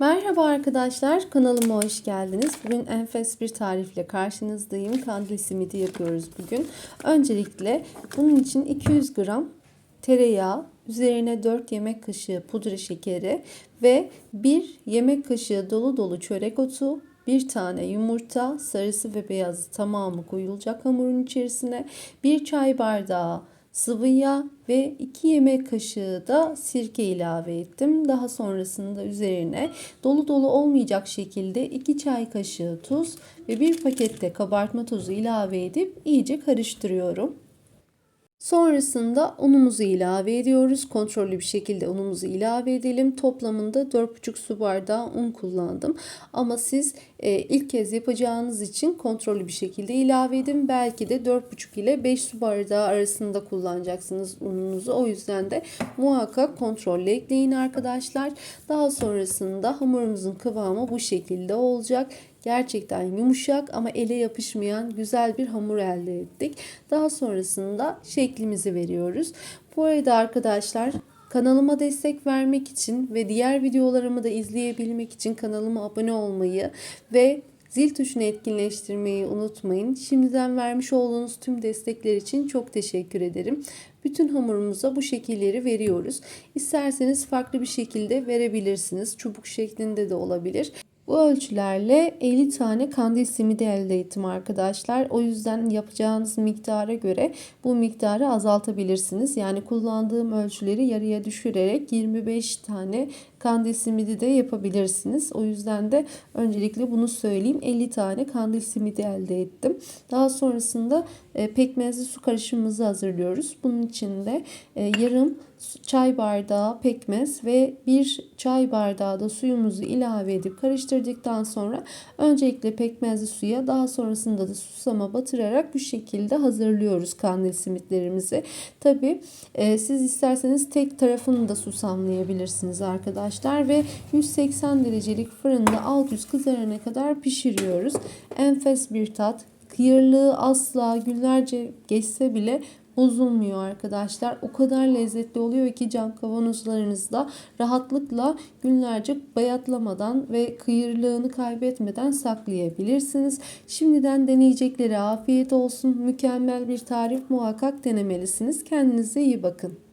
Merhaba arkadaşlar, kanalıma hoş geldiniz. Bugün enfes bir tarifle karşınızdayım. Kandil simidi yapıyoruz bugün. Öncelikle bunun için 200 gram tereyağı, üzerine 4 yemek kaşığı pudra şekeri ve 1 yemek kaşığı dolu dolu çörek otu, bir tane yumurta, sarısı ve beyazı tamamı koyulacak hamurun içerisine. Bir çay bardağı sıvı yağ ve 2 yemek kaşığı da sirke ilave ettim. Daha sonrasında üzerine dolu dolu olmayacak şekilde 2 çay kaşığı tuz ve bir pakette kabartma tozu ilave edip iyice karıştırıyorum. Sonrasında unumuzu ilave ediyoruz. Kontrollü bir şekilde unumuzu ilave edelim. Toplamında 4,5 su bardağı un kullandım. Ama siz e, ilk kez yapacağınız için kontrollü bir şekilde ilave edin. Belki de 4,5 ile 5 su bardağı arasında kullanacaksınız ununuzu. O yüzden de muhakkak kontrollü ekleyin arkadaşlar. Daha sonrasında hamurumuzun kıvamı bu şekilde olacak. Gerçekten yumuşak ama ele yapışmayan güzel bir hamur elde ettik. Daha sonrasında şeklimizi veriyoruz. Bu arada arkadaşlar Kanalıma destek vermek için ve diğer videolarımı da izleyebilmek için kanalıma abone olmayı ve zil tuşunu etkinleştirmeyi unutmayın. Şimdiden vermiş olduğunuz tüm destekler için çok teşekkür ederim. Bütün hamurumuza bu şekilleri veriyoruz. İsterseniz farklı bir şekilde verebilirsiniz. Çubuk şeklinde de olabilir. Bu ölçülerle 50 tane kandil simidi elde ettim arkadaşlar. O yüzden yapacağınız miktara göre bu miktarı azaltabilirsiniz. Yani kullandığım ölçüleri yarıya düşürerek 25 tane kandil simidi de yapabilirsiniz. O yüzden de öncelikle bunu söyleyeyim. 50 tane kandil simidi elde ettim. Daha sonrasında e, pekmezli su karışımımızı hazırlıyoruz. Bunun için de e, yarım çay bardağı pekmez ve bir çay bardağı da suyumuzu ilave edip karıştırdıktan sonra öncelikle pekmezli suya daha sonrasında da susama batırarak bu şekilde hazırlıyoruz kandil simitlerimizi. Tabi e, siz isterseniz tek tarafını da susamlayabilirsiniz arkadaşlar ve 180 derecelik fırında alt üst kızarana kadar pişiriyoruz. Enfes bir tat. Kıyırlığı asla günlerce geçse bile bozulmuyor arkadaşlar. O kadar lezzetli oluyor ki cam kavanozlarınızda rahatlıkla günlerce bayatlamadan ve kıyırlığını kaybetmeden saklayabilirsiniz. Şimdiden deneyeceklere afiyet olsun. Mükemmel bir tarif muhakkak denemelisiniz. Kendinize iyi bakın.